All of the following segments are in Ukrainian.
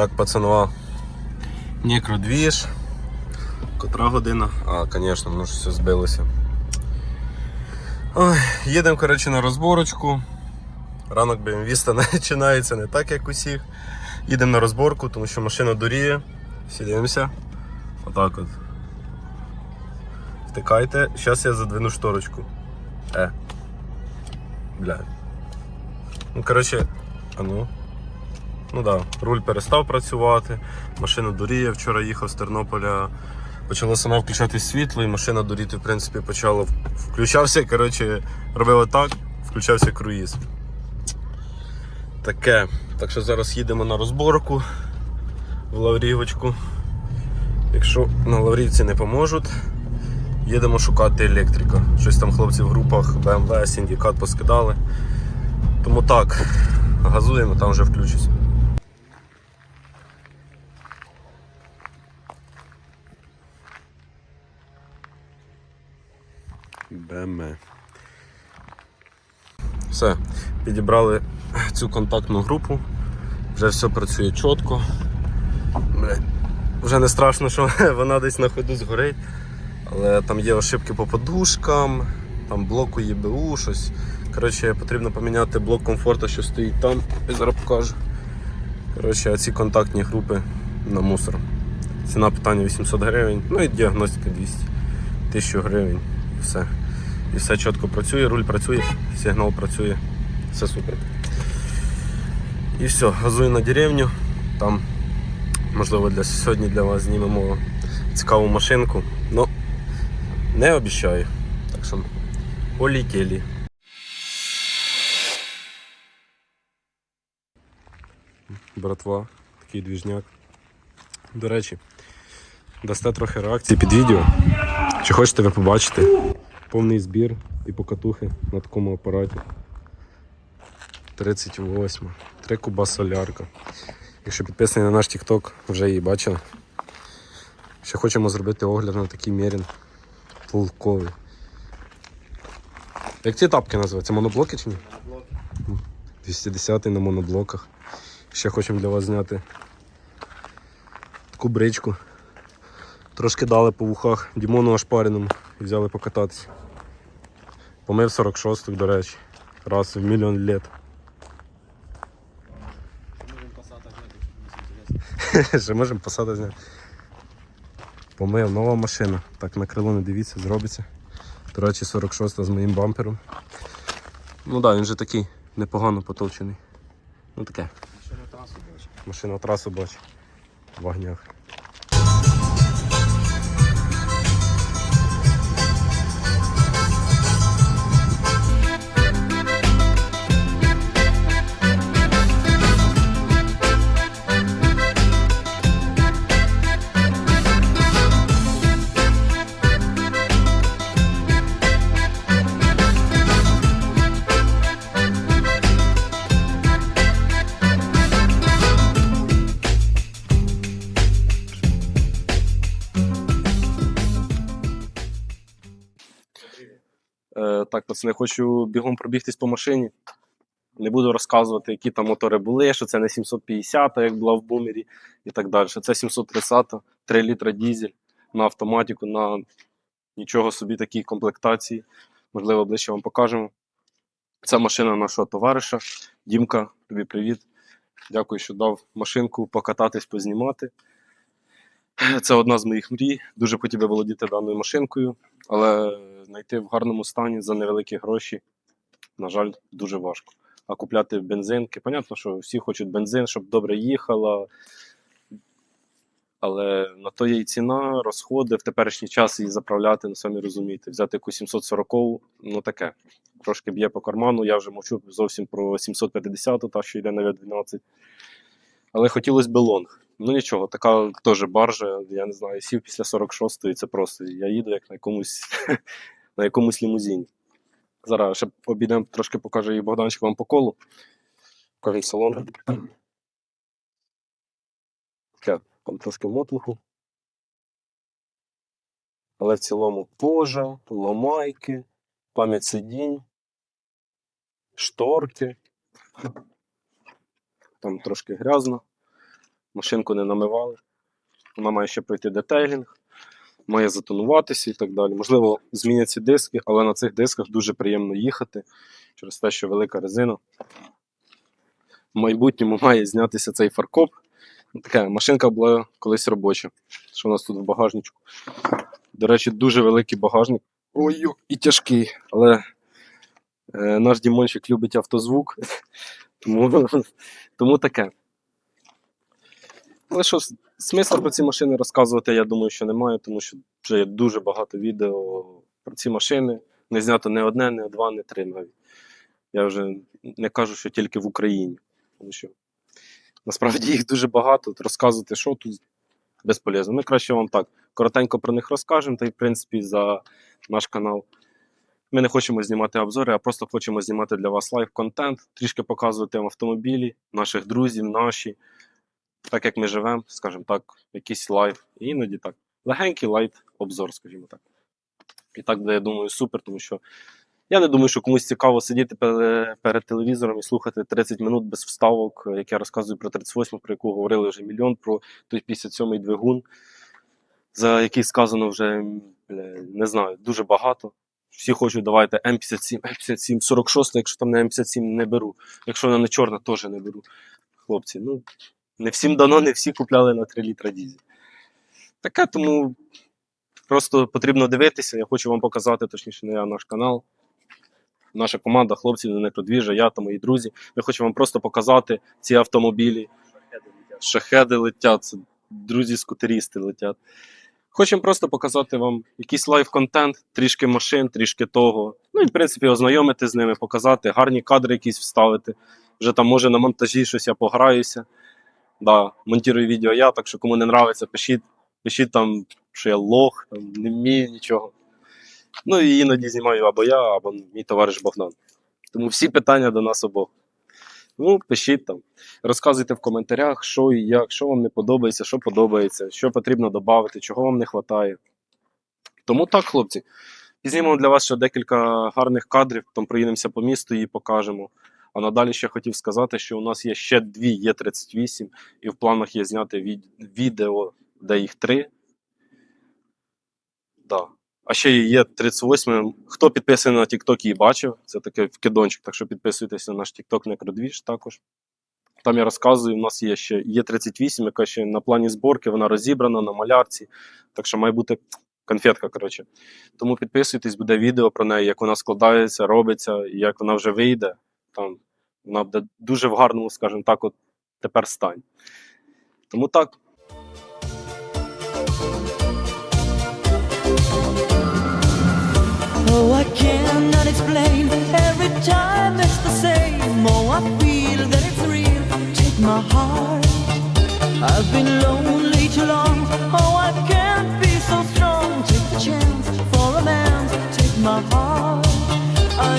Так, пацанова. Некродвіж. Котра година? А, звісно, воно ж все збилося. Ой, їдемо, коротше, на розборочку. Ранок BMW починається не так, як усіх. Їдемо на розборку, тому що машина дуріє. Всі дивимося. Отак от. Втикайте. Зараз я задвину шторочку. Е. Бля. Ну, коротше, а ну. Ну так, да, руль перестав працювати, машина дуріє. Вчора їхав з Тернополя, почало сама включати світло, і машина дуріти, в принципі, почала. Включався, коротше, робив отак, включався круїз. Таке. Так що зараз їдемо на розборку в Лаврівочку. Якщо на Лаврівці не поможуть, їдемо шукати електрика. Щось там хлопці в групах BMW, Сіндікат поскидали. Тому так, газуємо, там вже включусь. БМ. Все, підібрали цю контактну групу. Вже все працює чітко. Вже не страшно, що вона десь на ходу згорить. Але там є ошибки по подушкам, там блоку ЄБУ, щось. Коротше, потрібно поміняти блок комфорту, що стоїть там. Я зараз покажу. Коротше, ці контактні групи на мусор. Ціна питання 800 гривень, ну і діагностика 200 1000 гривень. І все. І все чітко працює, руль працює, сигнал працює, все супер. І все, газую на деревню. Там, можливо, для сьогодні для вас знімемо цікаву машинку. Ну, не обіцяю. Так що полетіли. Братва, такий двіжняк. До речі, дасте трохи реакції під відео. Чи хочете ви побачити повний збір і покатухи на такому апараті? 38. Три куба солярка. Якщо підписані на наш TikTok, вже її бачили. Ще хочемо зробити огляд на такий Мерін полковий. Як ці тапки називаються? Моноблоки чи ні? 210 на моноблоках. Ще хочемо для вас зняти таку бричку. Трошки дали по вухах Дімону Ашпаріному і взяли покататися. Помив 46-х, до речі, раз в мільйон літ. Ще можемо посади зняти. Помив нова машина. Так на крило не дивіться, зробиться. До речі, 46-та з моїм бампером. Ну так, да, він же такий непогано потовчений. Ну таке. Машина трасу бачу. В вогнях. Е, так, пацани, хочу бігом пробігтись по машині. Не буду розказувати, які там мотори були, що це не 750, як була в бумері і так далі. Це 730, 3 літра дізель на автоматику, на нічого собі такій комплектації. Можливо, ближче вам покажемо. Це машина нашого товариша. Дімка, тобі привіт. Дякую, що дав машинку покататись, познімати. Це одна з моїх мрій. Дуже хотів би володіти даною машинкою, але знайти в гарному стані за невеликі гроші, на жаль, дуже важко. А купляти бензинки, понятно, що всі хочуть бензин, щоб добре їхала. Але на то є і ціна, розходи в теперішній час її заправляти, ну самі розумієте, взяти яку 740 ну таке. Трошки б'є по карману, я вже мовчу зовсім про 750, та що йде на 12. Але хотілося б лонг. Ну нічого, така теж баржа, я не знаю, сів після 46-ї, це просто я їду як на якомусь на якомусь лімузині. Зараз ще обійдемо, трошки покаже і Богданчик вам по колу. Покажу салон. Там трошки мотлуху. Але в цілому кожа, ломайки, пам'ять сидінь, шторки. Там трошки грязно. машинку не намивали. Вона має ще пройти детейлінг, має затонуватися і так далі. Можливо, зміняться диски, але на цих дисках дуже приємно їхати через те, що велика резина. В майбутньому має знятися цей фаркоп. Така машинка була колись робоча. Що у нас тут в багажничку? До речі, дуже великий багажник. Ой, і тяжкий. Але е, наш Дімончик любить автозвук, тому, тому таке. Але що, смисла про ці машини розказувати, я думаю, що немає, тому що вже є дуже багато відео про ці машини. Не знято не одне, не два, не три навіть. Я вже не кажу, що тільки в Україні. Тому що насправді їх дуже багато. Розказувати, що тут безполезно. Ми краще вам так коротенько про них розкажемо, та й в принципі за наш канал. Ми не хочемо знімати обзори, а просто хочемо знімати для вас лайв-контент, трішки показувати вам автомобілі, наших друзів, наші, так як ми живемо, скажімо так, якийсь лайв. І іноді так. Легенький лайт-обзор, скажімо так. І так буде, я думаю, супер, тому що я не думаю, що комусь цікаво сидіти перед телевізором і слухати 30 минут без вставок, як я розказую про 38, про яку говорили вже мільйон, про той 57-й двигун, за який сказано вже не знаю, дуже багато. Всі хочуть, давайте М57, М57, 46, якщо там не М57 не беру. Якщо вона не чорна, теж не беру. Хлопці, ну не всім дано, не всі купляли на 3 літра дізель. Таке, тому просто потрібно дивитися. Я хочу вам показати, точніше, не я, наш канал. Наша команда хлопців на Некродвіжа, я та мої друзі. Ми хочемо вам просто показати ці автомобілі. Шахеди летять, це друзі-скутерісти летять. Хочемо просто показати вам якийсь лайв-контент, трішки машин, трішки того. Ну і в принципі ознайомити з ними, показати, гарні кадри якісь вставити. Вже там може на монтажі щось я пограюся. Да, монтую відео я, так що кому не нравиться, пишіть, пишіть там, що я лох, там, не вмію нічого. Ну і іноді знімаю або я, або мій товариш Богдан. Тому всі питання до нас обох. Ну, пишіть там, розказуйте в коментарях, що і як, що вам не подобається, що подобається, що потрібно додати, чого вам не вистачає. Тому так, хлопці. Знімемо для вас ще декілька гарних кадрів, потім проїдемося по місту і покажемо. А надалі ще хотів сказати, що у нас є ще дві Є38, і в планах є зняти від- відео, де їх три. Да. А ще є 38. Хто підписаний на TikTok і бачив, це такий вкидончик, так що підписуйтесь на наш TikTok Некродвіж також. Там я розказую, у нас є ще є 38, яка ще на плані зборки, вона розібрана на малярці. Так що має бути конфетка, коротше. Тому підписуйтесь, буде відео про неї, як вона складається, робиться, і як вона вже вийде. Там вона буде дуже в гарному, скажімо так, от тепер стані. Тому так. Oh, I cannot explain. Every time it's the same. Oh, I feel that it's real. Take my heart. I've been lonely too long. Oh, I can't be so strong. Take the chance for a man. Take my heart. I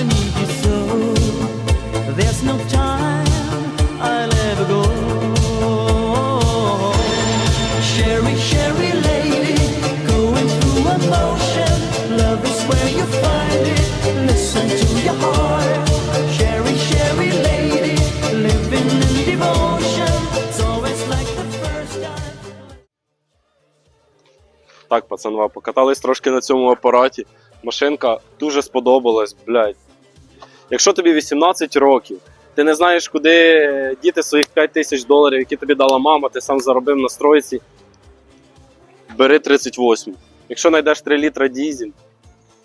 Так, пацанва, покатались трошки на цьому апараті. Машинка дуже сподобалась, блядь. Якщо тобі 18 років, ти не знаєш, куди діти своїх 5 тисяч доларів, які тобі дала мама, ти сам заробив на стройці. Бери 38. Якщо знайдеш 3 літра дізель,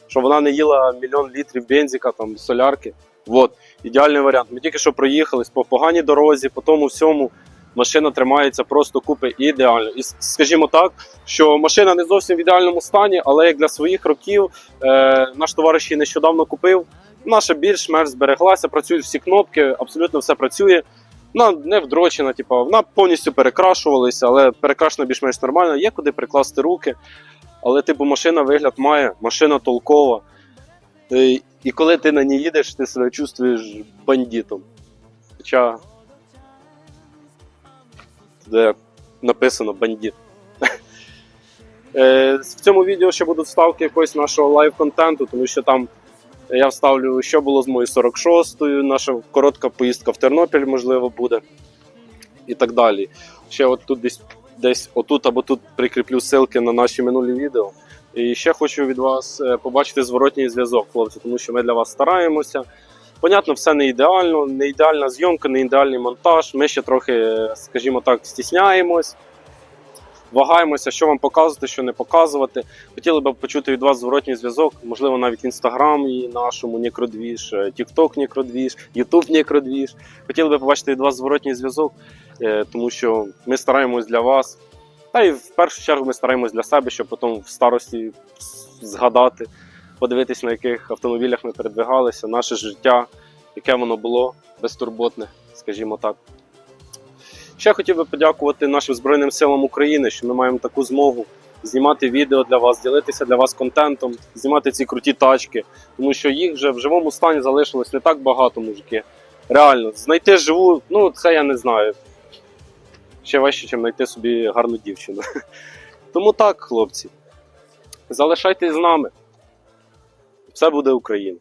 що вона не їла мільйон літрів бензика, там, солярки. Вот, ідеальний варіант. Ми тільки що проїхались по поганій дорозі, по тому всьому. Машина тримається просто купи ідеально. І скажімо так, що машина не зовсім в ідеальному стані, але як для своїх років е, наш товариш її нещодавно купив. Наша більш-менш збереглася, працюють всі кнопки, абсолютно все працює. Вона не вдрочена, типу, вона повністю перекрашувалася, але перекрашена більш-менш нормально. Є куди прикласти руки. Але, типу, машина вигляд має, машина толкова. Е, І коли ти на ній їдеш, ти себе чувствуєш бандитом. Хоча де написано бандит. Е, В цьому відео ще будуть вставки якогось нашого лайв-контенту, тому що там я вставлю, що було з моєю 46-ю, наша коротка поїздка в Тернопіль, можливо, буде. і так далі. Ще от тут десь, десь отут або тут прикріплю ссылки на наші минулі відео. І ще хочу від вас е, побачити зворотній зв'язок, хлопці, тому що ми для вас стараємося. Понятно, все не ідеально, не ідеальна зйомка, не ідеальний монтаж. Ми ще трохи, е, скажімо так, стісняємось, вагаємося, що вам показувати, що не показувати. Хотіли б почути від вас зворотній зв'язок, можливо, навіть в інстаграмі нашому Нікродвіж, Тікток Нікродвіж, Ютуб Нікродвіж. Хотіли б побачити від вас зворотній зв'язок, е, тому що ми стараємось для вас. Та й в першу чергу ми стараємось для себе, щоб потім в старості згадати, подивитись, на яких автомобілях ми передвигалися, наше життя, яке воно було безтурботне, скажімо так. Ще хотів би подякувати нашим Збройним силам України, що ми маємо таку змогу знімати відео для вас, ділитися для вас контентом, знімати ці круті тачки, тому що їх вже в живому стані залишилось не так багато, мужики. Реально, знайти живу, ну це я не знаю. Ще важче, ніж знайти собі гарну дівчину. Тому так, хлопці, залишайтесь з нами. Все буде Україна.